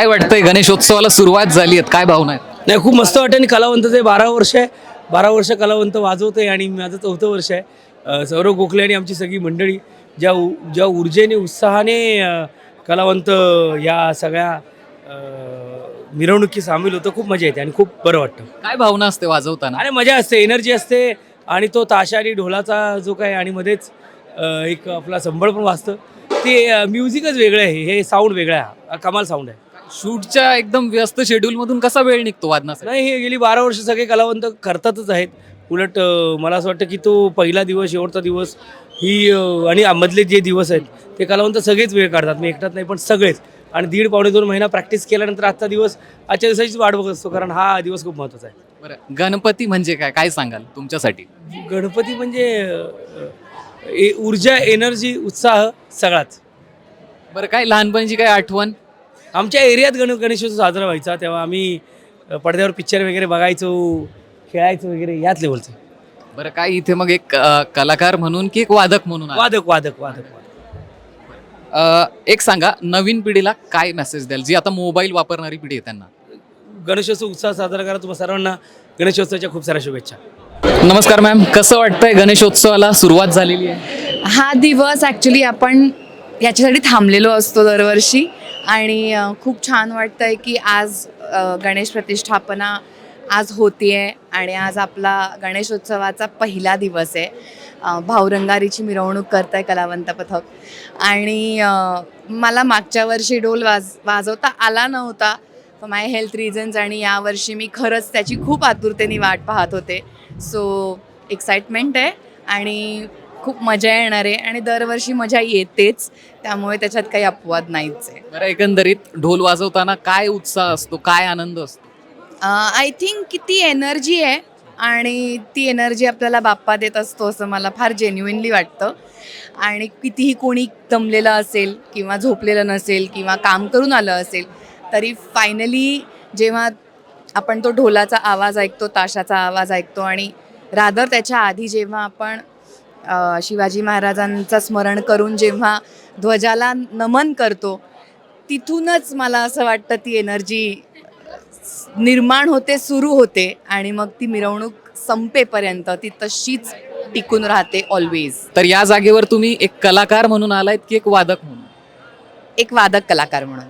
काय वाटतंय गणेशोत्सवाला सुरुवात झाली आहे काय भावना आहेत? नाही खूप मस्त वाटतं आणि कलावंतचे बारा वर्ष आहे बारा वर्ष कलावंत वाजवते आणि माझं चौथं वर्ष आहे. अ, सौरव गोखले आणि आमची सगळी मंडळी ज्या उ ज्या ऊर्जेने उत्साहाने अ, कलावंत या सगळ्या अ, मिरवणुकी सामील होतं खूप मजा येते आणि खूप बरं वाटतं. काय भावना असते वाजवताना? आणि मजा असते एनर्जी असते आणि तो ताशा आणि ढोलाचा जो काय आणि मध्येच अ, एक आपला संबळ पण वाजतं ते म्युझिकच वेगळं आहे हे साऊंड वेगळं आहे कमाल साऊंड आहे. शूटच्या एकदम व्यस्त शेड्यूल मधून कसा वेळ निघतो वादनासाठी? नाही हे गेली बारा वर्ष सगळे कलावंत करतातच आहेत. उलट अ, मला असं वाटतं की तो पहिला दिवस शेवटचा दिवस ही अ, आणि मधले जे दिवस आहेत ते कलावंत सगळेच वेळ काढतात. मी एकटाच नाही पण सगळेच. आणि दीड पावणे दोन महिना प्रॅक्टिस केल्यानंतर आजचा दिवस आजच्या दिवसाचीच वाट बघत असतो कारण हा दिवस खूप महत्त्वाचा आहे. बरं. गणपती म्हणजे काय? काय सांगाल तुमच्यासाठी? गणपती म्हणजे अ, ए- ऊर्जा एनर्जी उत्साह सगळाच. बरं काय लहानपणीची काय आठवण? आमच्या एरियात गण गणेशोत्सव साजरा व्हायचा तेव्हा आम्ही पडद्यावर पिक्चर वगैरे बघायचो खेळायचो वगैरे याच लेवलचं बरं काय इथे मग एक अं, कलाकार म्हणून की एक वादक म्हणून आला? वादक वादक वादक वादक. अं, एक सांगा नवीन पिढीला काय मेसेज द्याल? जी आता मोबाईल वापरणारी पिढी आहे त्यांना. गणेशोत्सव उत्साह साजरा करा तुम्हा सर्वांना. गणेशोत्सवाच्या खूप साऱ्या शुभेच्छा. नमस्कार मॅम कसं वाटतंय गणेशोत्सवाला सुरुवात झालेली आहे? हा दिवस ॲक्च्युली आपण याच्यासाठी थांबलेलो असतो दरवर्षी. आणि खूप छान वाटतं आहे की आज गणेश प्रतिष्ठापना आज होती आहे आणि आज आपला गणेशोत्सवाचा पहिला दिवस आहे. भाऊरंगारीची मिरवणूक करत आहे कलावंत पथक. आणि मला मागच्या वर्षी डोल वाज वाजवता आला नव्हता. माय हेल्थ रिझन्स आणि यावर्षी मी खरंच त्याची खूप आतुरतेने वाट पाहत होते. सो एक्साइटमेंट आहे आणि खूप मजा येणार आहे आणि दरवर्षी मजा येतेच. त्यामुळे त्याच्यात काही अपवाद नाहीच आहे. बरं एकंदरीत ढोल वाजवताना काय उत्साह असतो? काय आनंद असतो? आय थिंक की ती एनर्जी आहे आणि ती एनर्जी आपल्याला बाप्पा देत असतो असं मला फार जेन्युइनली वाटतं. आणि कितीही कोणी दमलेलं असेल किंवा झोपलेलं नसेल किंवा काम करून आलं असेल तरी फायनली जेव्हा आपण तो ढोलाचा आवाज ऐकतो ताशाचा आवाज ऐकतो आणि रादर त्याच्या आधी जेव्हा आपण शिवाजी महाराजांचं स्मरण करून जेव्हा ध्वजाला नमन करतो तिथूनच मला असं वाटतं ती एनर्जी निर्माण होते सुरू होते आणि मग ती मिरवणूक संपेपर्यंत ती तशीच टिकून राहते ऑलवेज तर या जागेवर तुम्ही एक कलाकार म्हणून आलायत की एक वादक म्हणून? एक वादक कलाकार म्हणून.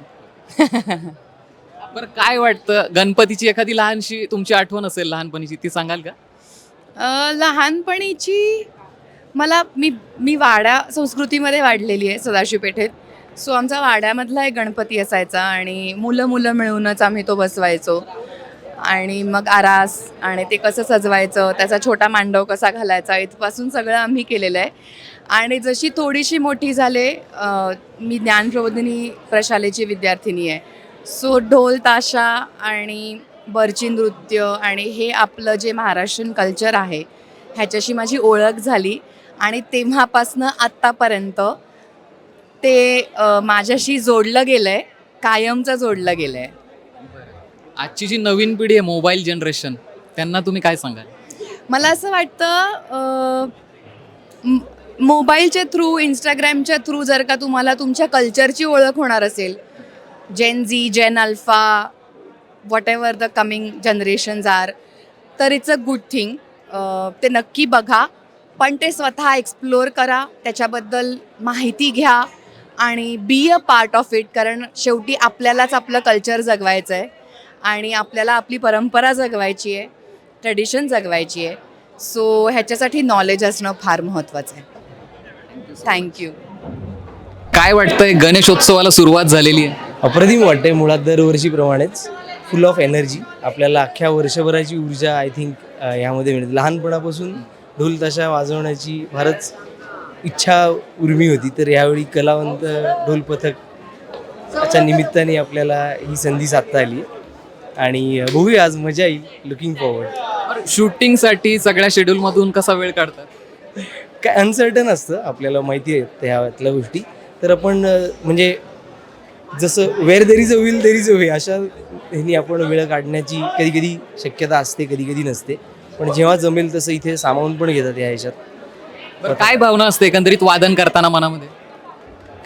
बरं काय वाटतं? गणपतीची एखादी लहानशी तुमची आठवण असेल लहानपणीची ती सांगाल का? लहानपणीची मला मी मी वाडा संस्कृतीमध्ये वाढलेली आहे सदाशिव पेठेत. सो आमचा वाड्यामधला एक गणपती असायचा आणि मुलं मुलं मिळूनच आम्ही तो बसवायचो. आणि मग आरास आणि ते कसं सजवायचं त्याचा छोटा मांडव कसा घालायचा इथपासून सगळं आम्ही केलेलं आहे. आणि जशी थोडीशी मोठी झाले मी ज्ञानप्रबोधिनी प्रशालेची विद्यार्थिनी आहे. सो ढोल ताशा आणि बर्ची नृत्य आणि हे आपलं जे महाराष्ट्रीयन कल्चर आहे ह्याच्याशी माझी ओळख झाली. आणि तेव्हापासनं आत्तापर्यंत ते अ, माझ्याशी जोडलं गेलं आहे कायमचं जोडलं गेलं आहे आजची जी नवीन पिढी आहे मोबाईल जनरेशन त्यांना तुम्ही काय सांगाल? मला असं वाटतं अ, म- मोबाईलच्या थ्रू इंस्टाग्रामच्या थ्रू जर का तुम्हाला तुमच्या कल्चरची ओळख होणार असेल Gen Z Gen Alpha whatever the coming generations are तर इट्स अ गुड थिंग ते नक्की बघा. पण ते स्वतः एक्सप्लोअर करा त्याच्याबद्दल माहिती घ्या आणि be a part of it कारण शेवटी आपल्यालाच आपलं कल्चर जगवायचं आहे आणि आपल्याला आपली परंपरा जगवायची आहे ट्रेडिशन जगवायची आहे. सो ह्याच्यासाठी नॉलेज असणं फार महत्त्वाचं आहे. थँक्यू काय वाटतंय? गणेशोत्सवाला सुरुवात झालेली आहे. अप्रतिम वाटते मुळात दरवर्षीप्रमाणेच. फुल ऑफ एनर्जी आपल्याला अख्ख्या वर्षभराची ऊर्जा आय थिंक यामध्ये मिळते. लहानपणापासून ढोल ताशा वाजवण्याची फारच इच्छा उर्मी होती. तर यावेळी कलावंत ढोल पथक निमित्ताने आपल्याला ही संधी साधता आली. आणि बघूया आज मजा येईल. लुकिंग फॉरवर्ड शूटिंगसाठी सगळ्या शेड्यूलमधून कसा वेळ काढतात? काय अनसर्टन असतं. आपल्याला माहिती आहे त्यातल्या गोष्टी. तर आपण अ, म्हणजे जसं वेर देरी जो होईल देरी जो होईल अशा ह्यानी आपण वेळ काढण्याची कधी कधी शक्यता असते कधी कधी नसते. पण जेव्हा जमेल तसं इथे सामावून पण घेतात या ह्याच्यात. बरं काय भावना असते एकंदरीत वादन करताना मनामध्ये?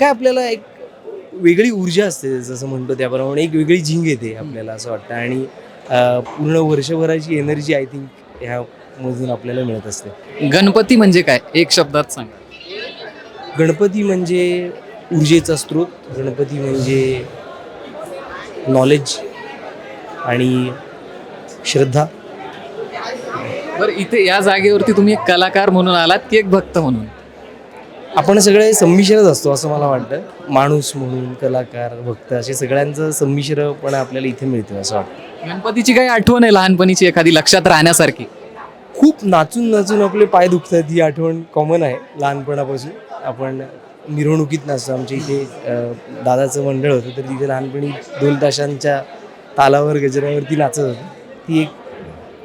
काय आपल्याला एक वेगळी ऊर्जा असते जसं म्हणतो त्याप्रमाणे एक वेगळी झिंग येते आपल्याला असं वाटतं. आणि पूर्ण वर्षभराची एनर्जी आय थिंक ह्यामधून आपल्याला मिळत असते. गणपती म्हणजे काय? एक शब्दात सांगा. गणपती म्हणजे ऊर्जेचा स्रोत गणपती म्हणजे नॉलेज आणि श्रद्धा. बरं इथे या जागेवरती तुम्ही एक कलाकार म्हणून आलात की एक भक्त म्हणून? आपण सगळे संमिश्रच असतो असं मला वाटतं. माणूस म्हणून कलाकार भक्त असे सगळ्यांचं संमिश्रपणा आपल्याला इथे मिळतं असं वाटतं. गणपतीची काही आठवण आहे लहानपणीची एखादी लक्षात राहण्यासारखी? खूप नाचून नाचून आपले पाय दुखतात ही आठवण कॉमन आहे लहानपणापासून. आपण मिरवणुकीत नाचतो आमच्या इथे दादाचं मंडळ होतं तर तिथे लहानपणी ढोल ताशांच्या तालावर गजरावरती नाचत होतं. ती एक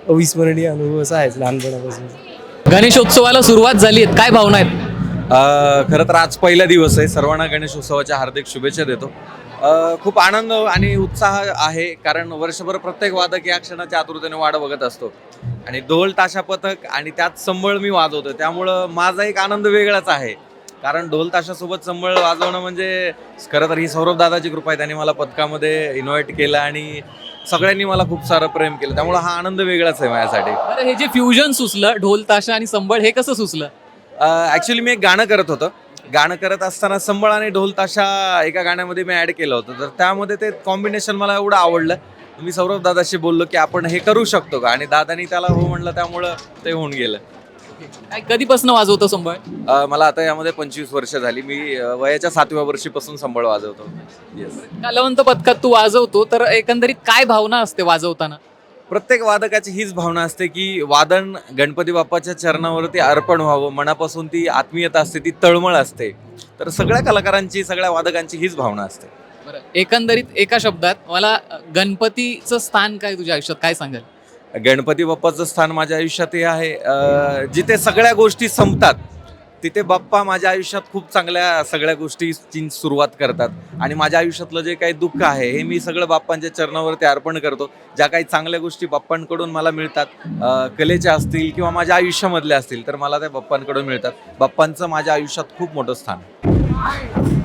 अविस्मरणीय अनुभव असा आहेच लहानपणापासून. गणेशोत्सवाला सुरुवात झाली आहे काय भावना आहेत? अ, खरं तर आज पहिला दिवस आहे. सर्वांना गणेशोत्सवाच्या हार्दिक शुभेच्छा देतो. अ, खूप आनंद आणि उत्साह आहे कारण वर्षभर प्रत्येक वादक या क्षणाच्या आतुरतेने वाट बघत असतो. आणि ढोल ताशा पथक आणि त्यात संबळ मी वाजवतो त्यामुळं माझा एक आनंद वेगळाच आहे. कारण ढोल ताशासोबत संबळ वाजवणं म्हणजे खरं तर ही सौरभ दादाची कृपा आहे. त्यांनी मला पथकामध्ये इन्व्हाइट केलं आणि सगळ्यांनी मला खूप सारं प्रेम केलं. त्यामुळं हा आनंद वेगळाच आहे माझ्यासाठी. बरं हे जे फ्युजन सुचलं ढोल ताशा आणि संबळ हे कसं सुचलं? ॲक्च्युली मी एक गाणं करत होतं. गाणं करत असताना संबळ आणि ढोल ताशा एका गाण्यामध्ये मी ॲड केलं होतं. तर त्यामध्ये ते कॉम्बिनेशन मला एवढं आवडलं. मी सौरभ दादाशी बोललो की आपण हे करू शकतो का? आणि दादानी त्याला हो म्हणलं त्यामुळं ते होऊन गेलं. काय कधीपासून वाजवतो संबळ अं, मला आता यामध्ये पंचवीस वर्ष झाली. मी अं, वयाच्या सातव्या वर्षीपासून संबळ वाजवतो. येस कलावंत पथकात तू वाजवतो तर एकंदरीत काय भावना असते वाजवताना? प्रत्येक वादकाची हीच भावना असते की वादन गणपती बाप्पाच्या चरणावरती अर्पण व्हावं मनापासून ती आत्मीयता असते ती तळमळ असते. तर सगळ्या कलाकारांची सगळ्या वादकांची हीच भावना असते. बरं. एकंदरीत एका शब्दात मला गणपतीचं स्थान काय तुझ्या आयुष्यात? काय सांगाल? गणपती बाप्पाचं स्थान माझ्या आयुष्यात हे आहे जिथे सगळ्या गोष्टी संपतात तिथे बाप्पा माझ्या आयुष्यात खूप चांगल्या सगळ्या गोष्टीची सुरुवात करतात. आणि माझ्या आयुष्यातलं जे काही दुःख आहे हे मी सगळं बाप्पांच्या चरणावरती अर्पण करतो. ज्या काही चांगल्या गोष्टी बाप्पांकडून मला मिळतात कलेच्या असतील किंवा माझ्या आयुष्यामधल्या असतील तर मला त्या बाप्पांकडून मिळतात. बाप्पांचं माझ्या आयुष्यात खूप मोठं स्थान आहे.